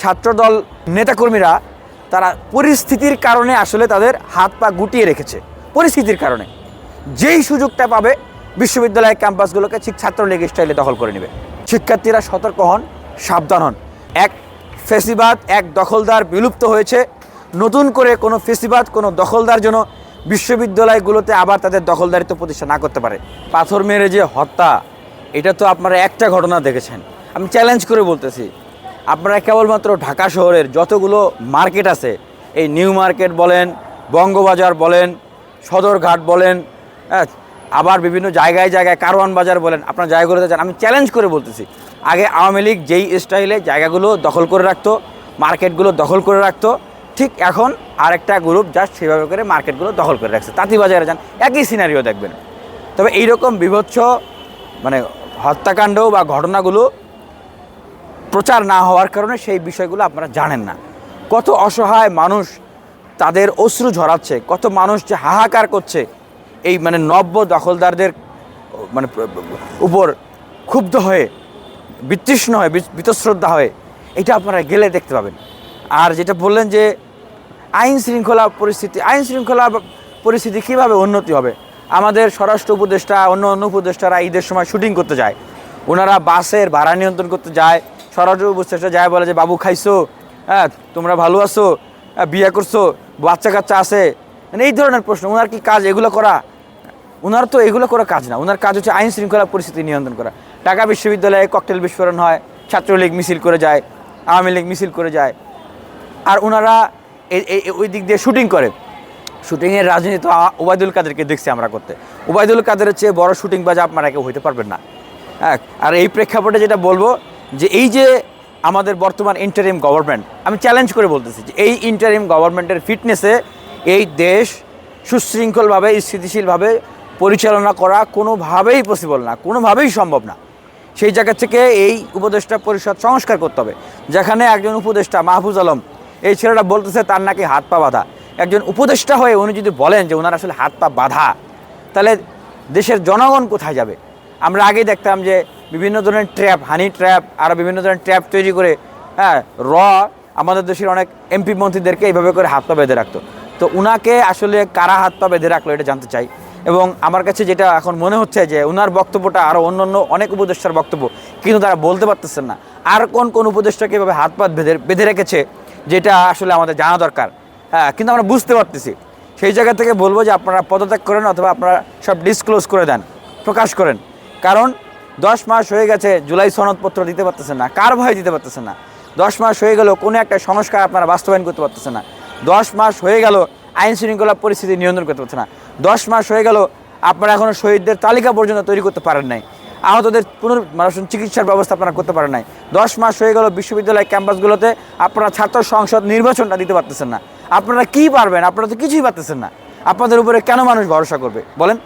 ছাত্রদল নেতাকর্মীরা তারা পরিস্থিতির কারণে আসলে তাদের হাত পা গুটিয়ে রেখেছে। পরিস্থিতির কারণে। যেই সুযোগটা পাবে বিশ্ববিদ্যালয়ের ক্যাম্পাসগুলোকে ঠিক ছাত্রলীগ স্টাইলে দখল করে নেবে। শিক্ষার্থীরা সতর্ক হন, সাবধান হন। এক ফেসিবাদ, এক দখলদার বিলুপ্ত হয়েছে। নতুন করে কোনো ফেসিবাদ, কোনো দখলদার যেন বিশ্ববিদ্যালয়গুলোতে আবার তাদের দখলদারিত্ব প্রতিষ্ঠা না করতে পারে। পাথর মেরে যে হত্যা, এটা তো আপনারা একটা ঘটনা দেখেছেন। আমি চ্যালেঞ্জ করে বলতেছি আপনারা কেবলমাত্র ঢাকা শহরের যতগুলো মার্কেট আছে, এই নিউ মার্কেট বলেন, বঙ্গবাজার বলেন, সদরঘাট বলেন হ্যাঁ আবার বিভিন্ন জায়গায় জায়গায় কারওয়ান বাজার বলেন, আপনার জায়গাগুলোতে যান, আমি চ্যালেঞ্জ করে বলতেছি। আগে আওয়ামী লীগ যেই স্টাইলে জায়গাগুলো দখল করে রাখতো, মার্কেটগুলো দখল করে রাখতো, ঠিক এখন আরেকটা গ্রুপ জাস্ট সেভাবে করে মার্কেটগুলো দখল করে রাখছে। তাঁতিবাজারে যান, একই সিনারিও দেখবেন। তবে এইরকম বিভৎস মানে হত্যাকাণ্ড বা ঘটনাগুলো প্রচার না হওয়ার কারণে সেই বিষয়গুলো আপনারা জানেন না। কত অসহায় মানুষ তাদের অশ্রু ঝরাচ্ছে, কত মানুষ যে হাহাকার করছে। এই মানে নব্য দখলদারদের মানে উপর ক্ষুব্ধ হয়ে, বিতৃষ্ণ হয়ে বিতশ্রদ্ধা হয়ে এটা আপনারা গেলে দেখতে পাবেন। আর যেটা বললেন যে আইন শৃঙ্খলা পরিস্থিতি, আইন শৃঙ্খলা পরিস্থিতি কীভাবে উন্নতি হবে? আমাদের স্বরাষ্ট্র উপদেষ্টা অন্য অন্য উপদেষ্টারা ঈদের সময় শুটিং করতে যায়। ওনারা বাসের ভাড়া নিয়ন্ত্রণ করতে যায়। স্বরাষ্ট্র উপদেষ্টা যায় বলে যে বাবু খাইছো? হ্যাঁ তোমরা ভালো আছো? হ্যাঁ, বিয়ে করছ? বাচ্চা কাচ্চা আছে? মানে এই ধরনের প্রশ্ন। ওনার কি কাজ এগুলো করা? ওনার তো এগুলো করা কাজ না। ওনার কাজ হচ্ছে আইন শৃঙ্খলা পরিস্থিতি নিয়ন্ত্রণ করা। ঢাকা বিশ্ববিদ্যালয়ে ককটেল বিস্ফোরণ হয় ছাত্রলীগ মিছিল করে যায় আওয়ামী লীগ মিছিল করে যায়। আর ওনারা ওই দিক দিয়ে শুটিং করে। শুটিংয়ের রাজনীতি তো ওবায়দুল কাদেরকে দেখছি আমরা করতে। ওবায়দুল কাদেরের চেয়ে বড় শুটিং বাজা আপনারা কেউ হইতে পারবেন না। হ্যাঁ আর এই প্রেক্ষাপটে যেটা বলব যে এই যে আমাদের বর্তমান ইন্টারিম গভর্নমেন্ট আমি চ্যালেঞ্জ করে বলতেছি যে এই ইন্টারিম গভর্নমেন্টের ফিটনেসে এই দেশ সুশৃঙ্খলভাবে, স্থিতিশীলভাবে পরিচালনা করা কোনোভাবেই পসিবল না, কোনোভাবেই সম্ভব না। সেই জায়গা থেকে এই উপদেষ্টা পরিষদ সংস্কার করতে হবে, যেখানে একজন উপদেষ্টা মাহফুজ আলম, এই ছেলেটা বলতেছে তার নাকি হাত পা বাঁধা। একজন উপদেষ্টা হয়ে উনি যদি বলেন যে ওনার আসলে হাত পা বাঁধা, তাহলে দেশের জনগণ কোথায় যাবে? আমরা আগেই দেখতাম যে বিভিন্ন ধরনের ট্র্যাপ হানি ট্র্যাপ আরও বিভিন্ন ধরনের ট্র্যাপ তৈরি করে হ্যাঁ র আমাদের দেশের অনেক এমপি মন্ত্রীদেরকে এইভাবে করে হাত পা বেঁধে রাখতো। তো উনাকে আসলে কারা হাত পা বেঁধে রাখল এটা জানতে চাই। এবং আমার কাছে যেটা এখন মনে হচ্ছে যে ওনার বক্তব্যটা আরও অন্য অন্য অনেক উপদেষ্টার বক্তব্য, কিন্তু তারা বলতে পারতেছেন না। আর কোন কোন উপদেষ্টাকে এভাবে হাত পা বেঁধে বেঁধে রেখেছে, যেটা আসলে আমাদের জানা দরকার। হ্যাঁ কিন্তু আমরা বুঝতে পারতেছি। সেই জায়গা থেকে বলব যে আপনারা পদত্যাগ করেন অথবা আপনারা সব ডিসক্লোজ করে দেন, প্রকাশ করেন। কারণ দশ মাস হয়ে গেছে, জুলাই সনদপত্র দিতে পারতেছেন না, কার ভয়ে দিতে পারতেছেন না? দশ মাস হয়ে গেল, কোনো একটা সংস্কার আপনারা বাস্তবায়ন করতে পারতেছেন না। দশ মাস হয়ে গেল, আইন শৃঙ্খলা পরিস্থিতি নিয়ন্ত্রণ করতে পারছে না। দশ মাস হয়ে গেল, আপনারা এখনও শহীদদের তালিকা পর্যন্ত তৈরি করতে পারেন নাই। আহতদের পুনর মানুষ চিকিৎসার ব্যবস্থা আপনারা করতে পারেন নাই। দশ মাস হয়ে গেল, বিশ্ববিদ্যালয় ক্যাম্পাসগুলোতে আপনারা ছাত্র সংসদ নির্বাচনটা দিতে পারতেছেন না। আপনারা কি পারবেন? আপনারা তো কিছুই পারতেছেন না। আপনাদের উপরে কেন মানুষ ভরসা করবে? বলেন।